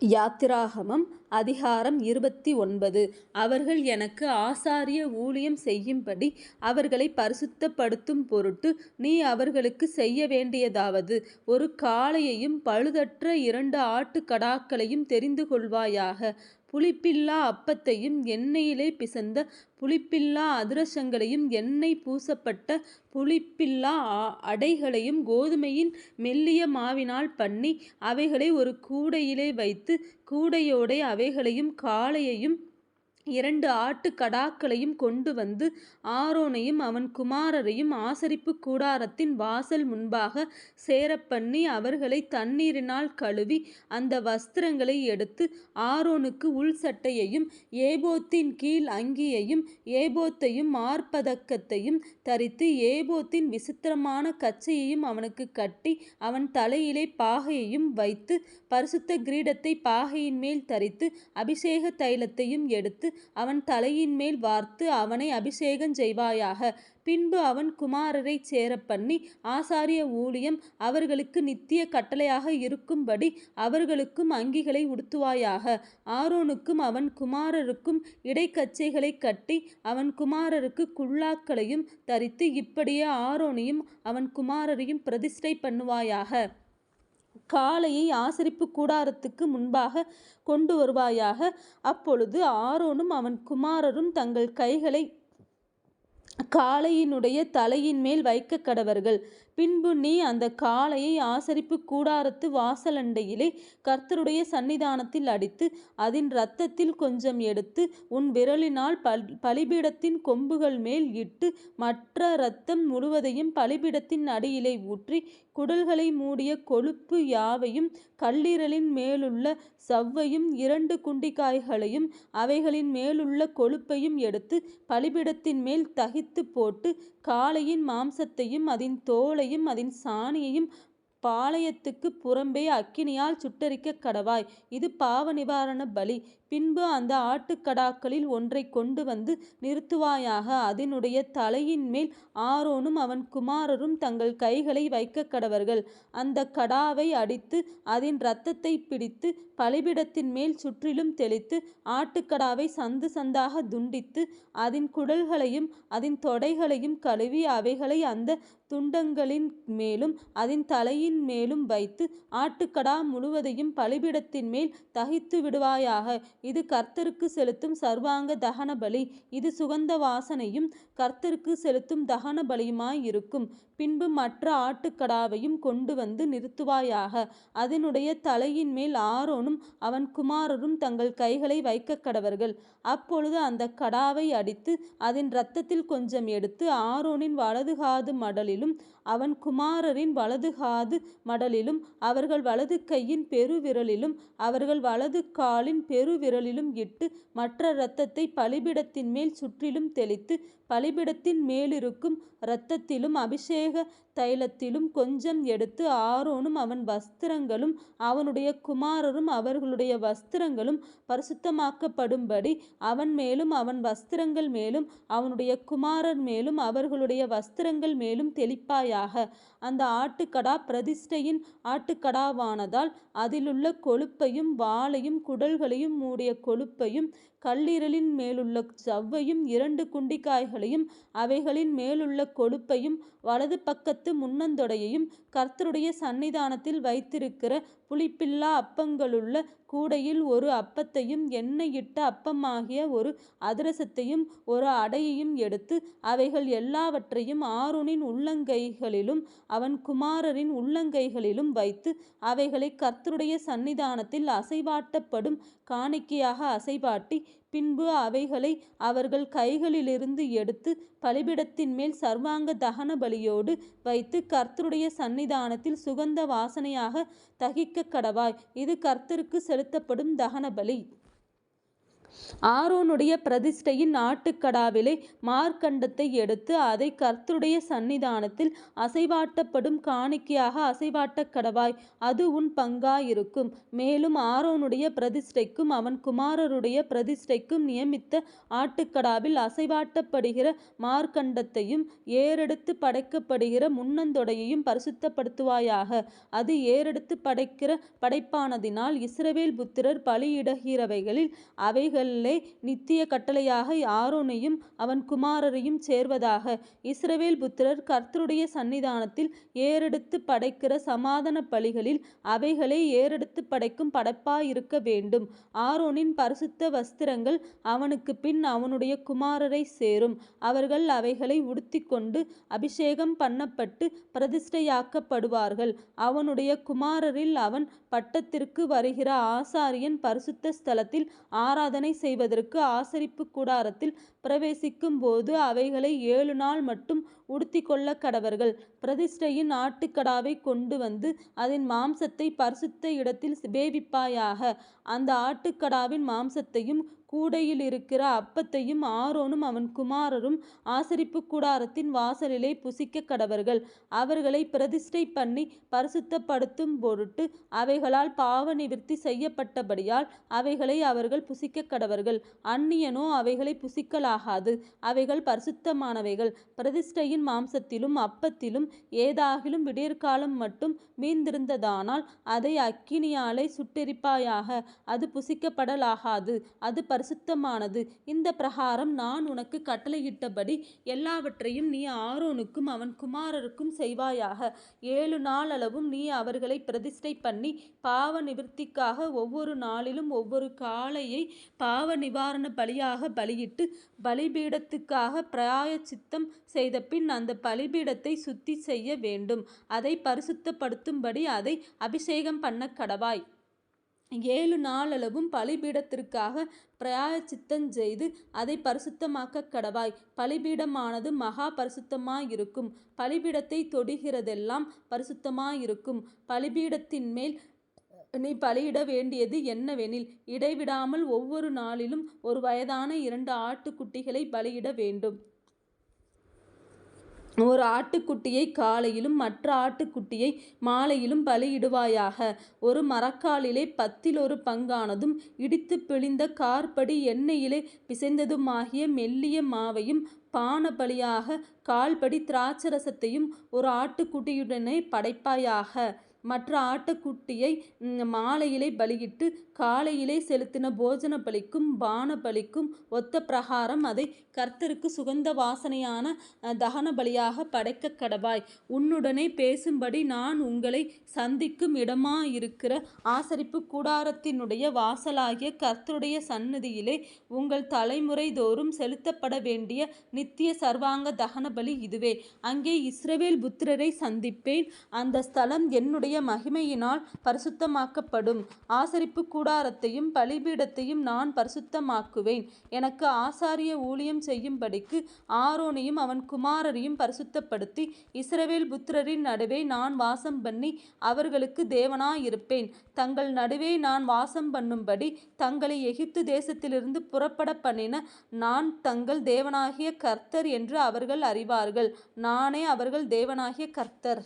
யாத்திராகமம் அதிகாரம் இருபத்தி ஒன்பது. அவர்கள் எனக்கு ஆசாரிய ஊழியம் செய்யும்படி அவர்களை பரிசுத்தப்படுத்தும் பொருட்டு நீ அவர்களுக்கு செய்ய வேண்டியதாவது ஒரு காளையையும் பழுதற்ற இரண்டு ஆட்டுக்கடாக்களையும் தெரிந்து கொள்வாயாக. புளிப்பில்லா அப்பத்தையும் எண்ணெயிலே பிசைந்த புளிப்பில்லா அதிரசங்களையும் எண்ணெய் பூசப்பட்ட புளிப்பில்லா அடைகளையும் கோதுமையின் மெல்லிய மாவினால் பண்ணி அவைகளை ஒரு கூடையிலே வைத்து கூடையோடே அவைகளையும் காளையையும் இரண்டு ஆட்டுக்கடாக்களையும் கொண்டு வந்து ஆரோனையும் அவன் குமாரரையும் ஆசரிப்பு கூடாரத்தின் வாசல் முன்பாக சேரப்பண்ணி அவர்களை தண்ணீரினால் கழுவி அந்த வஸ்திரங்களை எடுத்து ஆரோனுக்கு உள் சட்டையையும் ஏபோத்தின் கீழ் அங்கியையும் ஏபோத்தையும் மார்பதக்கத்தையும் தரித்து ஏபோத்தின் விசித்திரமான கச்சையையும் அவனுக்கு கட்டி அவன் தலையிலே பாகையையும் வைத்து பரிசுத்த கிரீடத்தை பாகையின் மேல் தரித்து அபிஷேக தைலத்தையும் எடுத்து அவன் தலையின்மேல் வார்த்து அவனை அபிஷேகம் செய்வாயாக. பின்பு அவன் குமாரரைச் சேரப்பண்ணி ஆசாரிய ஊழியம் அவர்களுக்கு நித்திய கட்டளையாக இருக்கும்படி அவர்களுக்கும் அங்கிகளை உடுத்துவாயாக. ஆரோனுக்கும் அவன் குமாரருக்கும் இடைக்கச்சைகளை கட்டி அவன் குமாரருக்கு குல்லாக்களையும் தரித்து இப்படியே ஆரோனையும் அவன் குமாரரையும் பிரதிஷ்டை பண்ணுவாயாக. காளையை ஆசரிப்பு கூடாரத்துக்கு முன்பாக கொண்டு வருவாயாக. அப்பொழுது ஆரோனும் அவன் குமாரரும் தங்கள் கைகளை காளையினுடைய தலையின் மேல் வைக்க கடவர்கள் பின்பு நீ அந்த காளையை ஆசரிப்பு கூடாரத்து வாசலண்டையிலே கர்த்தருடைய சந்நிதானத்தில் அடித்து அதன் இரத்தத்தில் கொஞ்சம் எடுத்து உன் விரலினால் பலிபீடத்தின் கொம்புகள் மேல் இட்டு மற்ற இரத்தம் முழுவதையும் பலிபீடத்தின் அடியிலே ஊற்றி குடல்களை மூடிய கொழுப்பு யாவையும் கல்லீரலின் மேலுள்ள சவ்வையும் இரண்டு குண்டிக்காய்களையும் அவைகளின் மேலுள்ள கொழுப்பையும் எடுத்து பலிபீடத்தின் மேல் தகித்து போட்டு காளையின் மாம்சத்தையும் அதன் தோலை தோலையும் அதன் சாணியையும் பாளையத்துக்குப் புறம்பே அக்கினியால் சுட்டரிக்க கடவாய். இது பாவ நிவாரண பலி. பின்பு அந்த ஆட்டுக்கடாக்களில் ஒன்றை கொண்டு வந்து நிறுத்துவாயாக. அதனுடைய தலையின் மேல் ஆரோனும் அவன் குமாரரும் தங்கள் கைகளை வைக்க கடவர்கள் அந்த கடாவை அடித்து அதன் இரத்தத்தை பிடித்து பலிபீடத்தின்மேல் சுற்றிலும் தெளித்து ஆட்டுக்கடாவை சந்து சந்தாக துண்டித்து அதன் குடல்களையும் அதன் தொடைகளையும் கழுவி அவைகளை அந்த துண்டங்களின் மேலும் அதன் தலையின் மேலும் வைத்து ஆட்டுக்கடா முழுவதையும் பலிபிடத்தின் மேல் தகித்து விடுவாயாக இது கர்த்தருக்கு செலுத்தும் சர்வாங்க தகனபலி. இது சுகந்த வாசனையும் கர்த்தருக்கு செலுத்தும் தகனபலியுமாயிருக்கும். பின்பு மற்ற ஆட்டுக்கடாவையும் கொண்டு வந்து நிறுத்துவாயாக. அதனுடைய தலையின்மேல் ஆரோனும் அவன் குமாரரும் தங்கள் கைகளை வைக்க கடவர்கள் அப்பொழுது அந்த கடாவை அடித்து அதன் இரத்தத்தில் கொஞ்சம் எடுத்து ஆரோனின் வலதுகாது மடலிலும் அவன் குமாரரின் வலதுகாது மடலிலும் அவர்கள் வலது கையின் பெருவிரலிலும் அவர்கள் வலது காலின் பெருவிரலிலும் இட்டு மற்ற இரத்தத்தைப் பலிபீடத்தின்மேல் சுற்றிலும் தெளித்து பலிபீடத்தின் மேலிருக்கும் இரத்தத்திலும் அபிஷேக தைலத்திலும் கொஞ்சம் எடுத்து ஆரோனும் அவன் வஸ்திரங்களும் அவனுடைய குமாரரும் அவர்களுடைய வஸ்திரங்களும் பரிசுத்தமாக்கப்படும்படி அவன் மேலும் அவன் வஸ்திரங்கள் மேலும் அவனுடைய குமாரர் மேலும் அவர்களுடைய வஸ்திரங்கள் மேலும் தெளிப்பாயாக. அந்த ஆட்டுக்கடா பிரதிஷ்டையின் ஆட்டுக்கடாவானதால் அதிலுள்ள கொழுப்பையும் வாளையும் குடல்களையும் மூடிய கொழுப்பையும் கல்லீரலின் மேலுள்ள சவ்வையும் இரண்டு குண்டிக்காய்களையும் அவைகளின் மேலுள்ள கொழுப்பையும் வலது பக்கத்து முன்னந்தொடையையும் கர்த்தருடைய சந்நிதானத்தில் வைத்திருக்கிற புளிப்பில்லா அப்பங்களுள்ள கூடையில் ஒரு அப்பத்தையும் எண்ணெய் இட்ட அப்பமாகிய ஒரு அதிரசத்தையும் ஒரு அடையையும் எடுத்து அவைகள் எல்லாவற்றையும் ஆரோனின் உள்ளங்கைகளிலும் அவன் குமாரரின் உள்ளங்கைகளிலும் வைத்து அவைகளை கர்த்தருடைய சந்நிதானத்தில் அசைவாட்டப்படும் காணிக்கையாக அசைவாட்டி பின்பு அவைகளை அவர்கள் கைகளிலிருந்து எடுத்து பலிபீடத்தின்மேல் சர்வாங்க தகனபலியோடு வைத்து கர்த்தருடைய சந்நிதானத்தில் சுகந்த வாசனையாகத் தகிக்கக்கடவாய். இது கர்த்தருக்கு செலுத்தப்படும் தகனபலி. ஆரோனுடைய பிரதிஷ்டையின் ஆட்டுக்கடாவிலே மார்க்கண்டத்தை எடுத்து அதை கர்த்தருடைய சந்நிதானத்தில் அசைவாட்டப்படும் காணிக்கையாக அசைவாட்டக் கடவாய் அது உன் பங்காயிருக்கும் மேலும் ஆரோனுடைய பிரதிஷ்டைக்கும் அவன் குமாரருடைய பிரதிஷ்டைக்கும் நியமித்த ஆட்டுக்கடாவில் அசைவாட்டப்படுகிற மார்க்கண்டத்தையும் ஏறெடுத்து படைக்கப்படுகிற முன்னந்தொடையையும் பரிசுத்தப்படுத்துவாயாக. அது ஏறெடுத்து படைக்கிற படைப்பானதினால் இஸ்ரவேல் புத்திரர் பலியிடுகிறவைகளில் அவைகள் நாட்களிலே நித்திய கட்டளையாக ஆரோனையும் அவன் குமாரரையும் சேர்வதாக. இஸ்ரவேல் புத்திரர் கர்த்தருடைய சந்நிதானத்தில் ஏறெடுத்து படைக்கிற சமாதான பலிகளில் அவைகளை ஏறெடுத்து படைக்கும் படைப்பாயிருக்க வேண்டும். ஆரோனின் பரிசுத்த வஸ்திரங்கள் அவனுக்கு பின் அவனுடைய குமாரரை சேரும். அவர்கள் அவைகளை உடுத்திக்கொண்டு அபிஷேகம் பண்ணப்பட்டு பிரதிஷ்டையாக்கப்படுவார்கள். அவனுடைய குமாரரில் அவன் பட்டத்திற்கு வருகிற ஆசாரியன் பரிசுத்த ஸ்தலத்தில் ஆராதனை செய்வதற்கு ஆசரிப்பு கூடாரத்தில் பிரவேசிக்கும் போது அவைகளை ஏழு நாள் மட்டும் உடுத்திக்கொள்ள கடவர்கள். பிரதிஷ்டையின் ஆட்டுக்கடாவை கொண்டு வந்து அதன் மாம்சத்தை பரிசுத்த இடத்தில் வேவிப்பாயாக. அந்த ஆட்டுக்கடாவின் மாம்சத்தையும் கூடையில் இருக்கிற அப்பத்தையும் ஆரோனும் அவன் குமாரரும் ஆசரிப்பு கூடாரத்தின் வாசலிலே புசிக்க கடவர்கள். அவர்களை பிரதிஷ்டை பண்ணி பரிசுத்தப்படுத்தும் பொருட்டு அவைகளால் பாவ நிவிற்த்தி செய்யப்பட்டபடியால் அவைகளை அவர்கள் புசிக்க கடவர்கள். அந்நியனோ அவைகளை புசிக்கலாகாது. அவைகள் பரிசுத்தமானவைகள். பிரதிஷ்டையின் மாம்சத்திலும் அப்பத்திலும் ஏதாகிலும் விடியற்காலம் மட்டும் மீந்திருந்ததானால் அதை அக்கினியாலே சுட்டெரிப்பாயாக. அது புசிக்கப்படலாகாது. அது பரிசுத்தமானது. இந்த பிரகாரம் நான் உனக்கு கட்டளையிட்டபடி எல்லாவற்றையும் நீ ஆரோனுக்கும் அவன் குமாரருக்கும் செய்வாயாக. ஏழு நாளளவும் நீ அவர்களை பிரதிஷ்டை பண்ணி பாவ நிவர்த்திக்காக ஒவ்வொரு நாளிலும் ஒவ்வொரு காளையை பாவ நிவாரண பலியாக பலியிட்டு பலிபீடத்துக்காக பிராயச்சித்தம் செய்த பின் அந்த பலிபீடத்தை சுத்தி செய்ய வேண்டும். அதை பரிசுத்தப்படுத்தும்படி அதை அபிஷேகம் பண்ண கடவாய். ஏழு நாளளவும் பலிபீடத்திற்காக பிராயச்சித்தஞ்செய்து அதை பரிசுத்தமாக்க கடவாய். பலிபீடமானது மகா பரிசுத்தமாயிருக்கும். பலிபீடத்தை தொடுகிறதெல்லாம் பரிசுத்தமாயிருக்கும். பலிபீடத்தின் மேல் நீ பலியிட வேண்டியது என்னவெனில் இடைவிடாமல் ஒவ்வொரு நாளிலும் ஒரு வயதான இரண்டு ஆட்டுக்குட்டிகளை பலியிட வேண்டும். ஒரு ஆட்டுக்குட்டியை காலையிலும் மற்ற ஆட்டுக்குட்டியை மாலையிலும் பலியிடுவாயாக. ஒரு மரக்காலிலே பத்தில் ஒரு பங்கானதும் இடித்து பிழிந்த கார்படி எண்ணெயிலே பிசைந்ததுமாகிய மெல்லிய மாவையும் பான பலியாக கால்படி திராட்சரசத்தையும் ஒரு ஆட்டுக்குட்டியுடனே படைப்பாயாக. மற்ற ஆட்டுக்குட்டியை மாலையிலே பலியிட்டு காலையிலே செலுத்தின போஜன பலிக்கும் பான பலிக்கும் ஒத்த பிரகாரம் அதை கர்த்தருக்கு சுகந்த வாசனையான தகன பலியாக படைக்க கடவாய். உன்னுடனே பேசும்படி நான் உங்களை சந்திக்கும் இடமாயிருக்கிற ஆசரிப்பு கூடாரத்தினுடைய வாசலாகிய கர்த்தருடைய சன்னதியிலே உங்கள் தலைமுறை தோறும் செலுத்தப்பட வேண்டிய நித்திய சர்வாங்க தகன பலி இதுவே. அங்கே இஸ்ரவேல் புத்திரரை சந்திப்பேன். அந்த ஸ்தலம் என்னுடைய மகிமையினால் பரிசுத்தமாக்கப்படும். ஆசரிப்பு கூடாரத்தையும் பலிபீடத்தையும் நான் பரிசுத்தமாக்குவேன். எனக்கு ஆசாரிய ஊழியம் செய்யும்படிக்கு ஆரோனையும் அவன் குமாரரையும் பரிசுத்தப்படுத்தி இஸ்ரவேல் புத்திரரின் நடுவே நான் வாசம் பண்ணி அவர்களுக்கு தேவனாயிருப்பேன். தங்கள் நடுவே நான் வாசம் பண்ணும்படி தங்களை எகிப்து தேசத்திலிருந்து புறப்பட பண்ணின நான் தங்கள் தேவனாகிய கர்த்தர் என்று அவர்கள் அறிவார்கள். நானே அவர்கள் தேவனாகிய கர்த்தர்.